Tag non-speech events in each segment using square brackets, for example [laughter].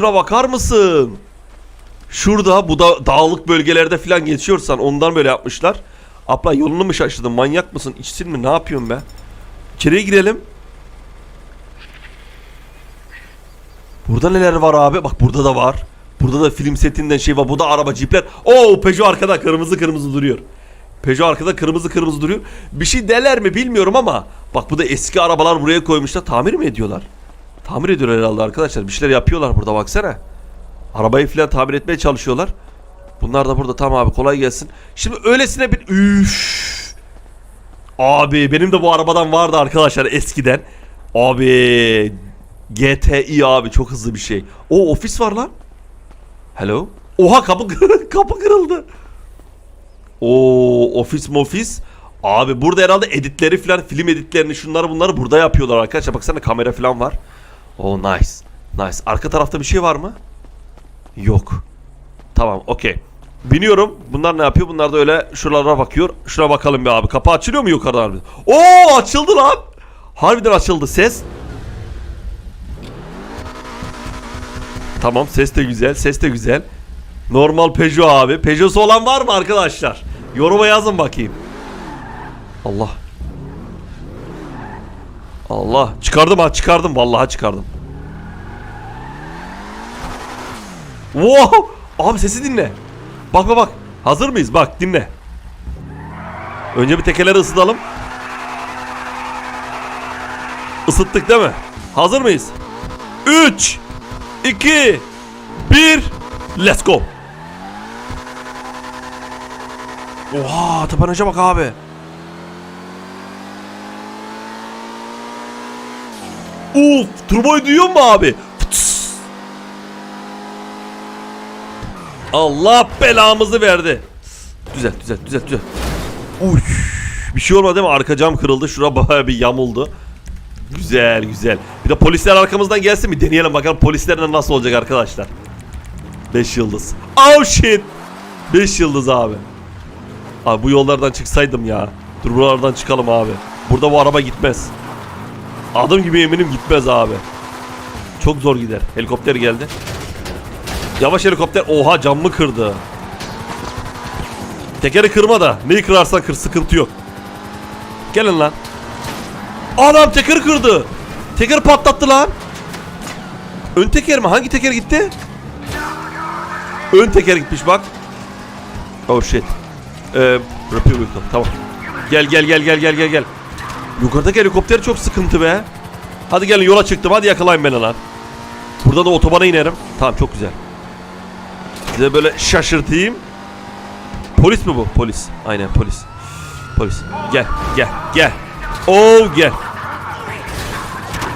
Şuna bakar mısın? Şurada bu da dağlık bölgelerde falan geçiyorsan ondan böyle yapmışlar. Abla yolunu mu şaşırdın? Manyak mısın? İçsin mi? Ne yapıyorsun be? İçeriye girelim. Burada neler var abi? Bak burada da var. Burada da film setinden şey var. Bu da araba cipler. Oo Peugeot arkada kırmızı kırmızı duruyor. Peugeot arkada kırmızı kırmızı duruyor. Bir şey deler mi bilmiyorum ama bak bu da eski arabalar buraya koymuşlar. Tamir mi ediyorlar? Tamir ediyor herhalde arkadaşlar. Bir şeyler yapıyorlar burada baksana. Arabayı falan tamir etmeye çalışıyorlar. Bunlar da burada tamam abi kolay gelsin. Şimdi öylesine bir üf. Abi benim de bu arabadan vardı arkadaşlar eskiden. Abi GTI abi çok hızlı bir şey. O ofis var lan. Hello. Oha kapı [laughs] kapı kırıldı. O ofis mofis. Abi burada herhalde editleri falan film editlerini şunları bunları burada yapıyorlar arkadaşlar. Baksana kamera falan var. Oh nice. Nice. Arka tarafta bir şey var mı? Yok. Tamam okey. Biniyorum. Bunlar ne yapıyor? Bunlar da öyle şuralara bakıyor. Şuna bakalım bir abi. Kapı açılıyor mu yukarıdan? harbiden? Oo açıldı lan. Harbiden açıldı. Ses. Tamam ses de güzel. Ses de güzel. Normal Peugeot abi. Peugeot'su olan var mı arkadaşlar? Yoruma yazın bakayım. Allah. Allah. Çıkardım ha çıkardım. Vallahi çıkardım. Wow! Abi sesi dinle. Bak bak bak. Hazır mıyız? Bak dinle. Önce bir tekerleri ısıtalım. Isıttık değil mi? Hazır mıyız? 3 2 1 Let's go. Oha tabanca bak abi. Uf turboyu duyuyor mu abi? Allah belamızı verdi. Düzelt düzelt düzelt düzelt. Uy. Bir şey olmadı değil mi? Arka cam kırıldı. Şura [laughs] bayağı bir yamuldu. Güzel güzel. Bir de polisler arkamızdan gelsin mi? Deneyelim bakalım polislerle nasıl olacak arkadaşlar. 5 yıldız. Oh shit. 5 yıldız abi. Abi bu yollardan çıksaydım ya. Dur buralardan çıkalım abi. Burada bu araba gitmez. Adım gibi eminim gitmez abi. Çok zor gider. Helikopter geldi. Yavaş helikopter. Oha camımı kırdı. Tekeri kırma da. Neyi kırarsan kır sıkıntı yok. Gelin lan. Adam teker kırdı. Teker patlattı lan. Ön teker mi? Hangi teker gitti? Ön teker gitmiş bak. Oh shit. Ee, Republican tamam. Gel gel gel gel gel gel gel. Yukarıdaki helikopter çok sıkıntı be. Hadi gelin yola çıktım. Hadi yakalayın beni lan. Burada da otobana inerim. Tamam çok güzel. Size böyle şaşırtayım. Polis mi bu? Polis. Aynen polis. Polis. Gel gel gel. Oo gel.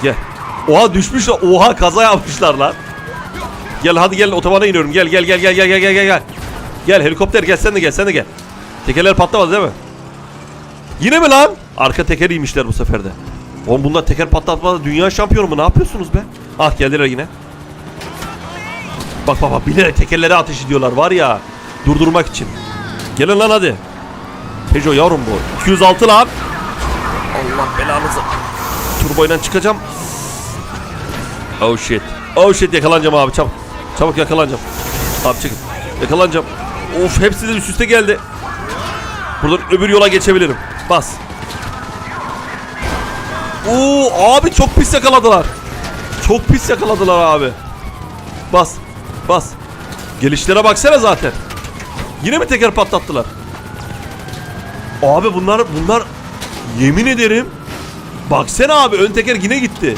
Gel. Oha düşmüşler. Oha kaza yapmışlar lan. Gel hadi gel otobana iniyorum. Gel gel gel gel gel gel gel gel. Gel helikopter gel sen de gel sen de gel. Tekerler patlamadı değil mi? Yine mi lan? Arka tekeriymişler bu sefer de. Oğlum bunlar teker patlatmada dünya şampiyonu mu? Ne yapıyorsunuz be? Ah geldiler yine. Bak bak bak bilerek tekerlere ateş ediyorlar var ya. Durdurmak için. Gelin lan hadi. Peugeot yavrum bu. 206 lan. Allah belanızı. Turboyla çıkacağım. Oh shit. Oh shit yakalanacağım abi çabuk. Çabuk yakalanacağım. Abi çekin. Yakalanacağım. Of hepsi de üst üste geldi. Buradan öbür yola geçebilirim. Bas. Oo abi çok pis yakaladılar. Çok pis yakaladılar abi. Bas. Bas. Gelişlere baksana zaten. Yine mi teker patlattılar? Abi bunlar bunlar yemin ederim Baksana abi ön teker yine gitti.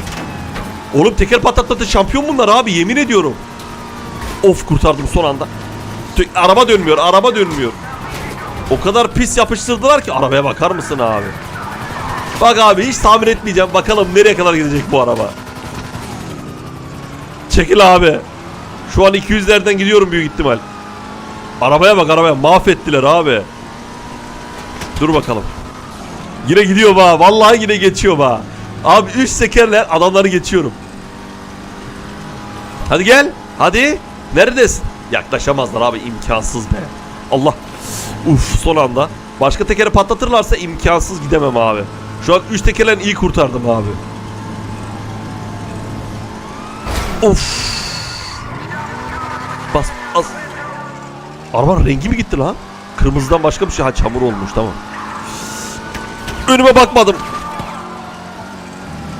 Oğlum teker patlatmadı şampiyon bunlar abi yemin ediyorum. Of kurtardım son anda. Araba dönmüyor araba dönmüyor. O kadar pis yapıştırdılar ki arabaya bakar mısın abi? Bak abi hiç tahmin etmeyeceğim. Bakalım nereye kadar gidecek bu araba. Çekil abi. Şu an 200'lerden gidiyorum büyük ihtimal. Arabaya bak arabaya mahvettiler abi. Dur bakalım. Yine gidiyor ba. Vallahi yine geçiyor ba. Abi 3 sekerler adamları geçiyorum. Hadi gel. Hadi. Neredesin? Yaklaşamazlar abi imkansız be. Allah. Uf son anda. Başka tekeri patlatırlarsa imkansız gidemem abi. Şu an 3 tekerlerini iyi kurtardım abi. Of. Bas bas. Arabanın rengi mi gitti lan? Kırmızıdan başka bir şey. Ha çamur olmuş tamam. Önüme bakmadım.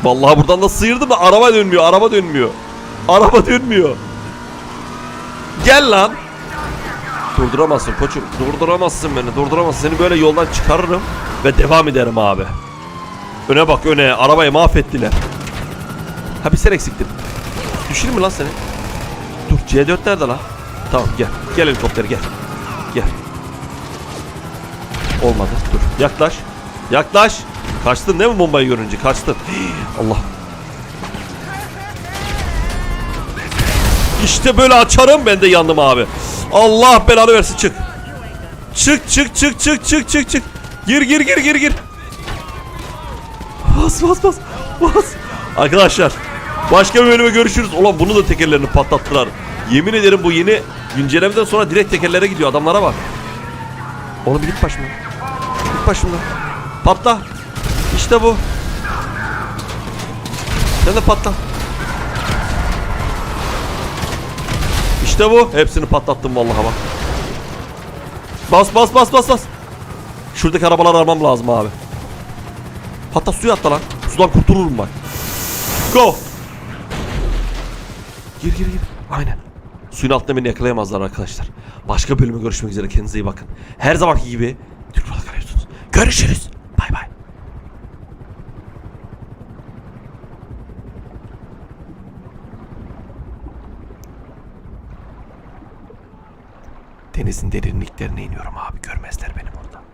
Vallahi buradan da sıyırdım da araba dönmüyor. Araba dönmüyor. Araba dönmüyor. Gel lan. Durduramazsın koçum. Durduramazsın beni. Durduramazsın. Seni böyle yoldan çıkarırım ve devam ederim abi. Öne bak öne. Arabayı mahvettiler. Ha bir sen eksiktin. Düşüreyim mi lan seni? Dur C4 nerede lan? Tamam gel. Gel helikopter gel. Gel. Olmadı. Dur. Yaklaş. Yaklaş. Kaçtın değil mi bombayı görünce? Kaçtın. [gasps] Allah. İşte böyle açarım ben de yandım abi. Allah belanı versin çık. Çık çık çık çık çık çık çık. Gir gir gir gir gir. Bas bas bas. Bas. Arkadaşlar başka bir bölüme görüşürüz. Ulan bunu da tekerlerini patlattılar. Yemin ederim bu yeni güncellemeden sonra direkt tekerlere gidiyor adamlara bak. Oğlum git başımdan. Git başımdan. Patla. İşte bu. Sen de patla. İşte bu. Hepsini patlattım vallahi bak. Bas bas bas bas bas. Şuradaki arabaları almam lazım abi. Hatta suya atla lan. Sudan kurtulurum bak. Go. Gir gir gir. Aynen. Suyun altında beni yakalayamazlar arkadaşlar. Başka bölüme görüşmek üzere. Kendinize iyi bakın. Her zamanki gibi Türk Balık arıyorsunuz. Görüşürüz. Bay bay. Denizin derinliklerine iniyorum abi. Görmezler beni burada.